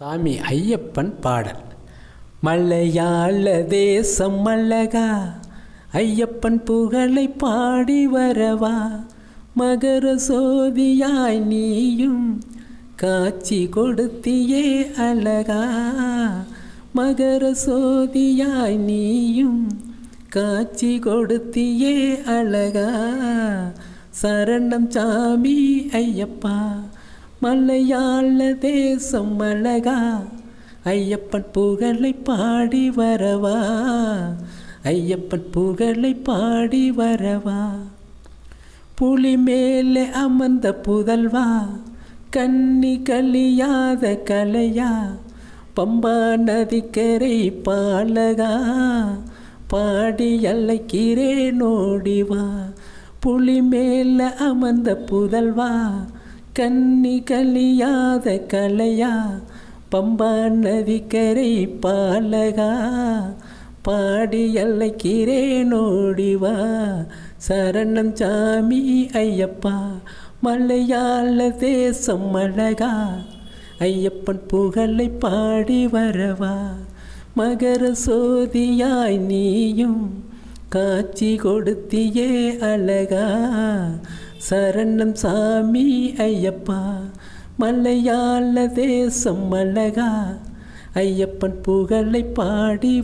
சாமி ஐயப்பன் பாடல். மலையாள தேசம் மல்லகா ஐயப்பன் புகழை பாடி வரவா? மகர சோதியாய் நீயும் காட்சி கொடுத்தியே அழகா? மகர சோதியாய் நீயும் காட்சி கொடுத்தியே அழகா? சரணம் சாமி ஐயப்பா. மலையாள தேசம் அழகா. ஐயப்பன் புகழை பாடி வரவா. ஐயப்பன் புகழை பாடி வரவா. புலி மேலே அமர்ந்த புதல்வா. கன்னி கலியாத கலையா. பம்பா நதிக்கரை பாலகா. பாடி அழைக்கிறே நோடிவா புலி மேல அமர்ந்த புதல்வா. கன்னி கலியாத கலையா பம்பா நதிக்கரை பாலகா பாடி அல்லைக்கிறேனோடிவா சரணம் சாமி ஐயப்பா மலையாள தேசம் அழகா ஐயப்பன் புகழை பாடி வரவா மகர சோதியாய் நீயும் காட்சி கொடுத்தியே அழகா. சரணம் சாமி ஐயப்பா மலையாள தேசம் அழகா. ஐயப்பன் புகழை பாடி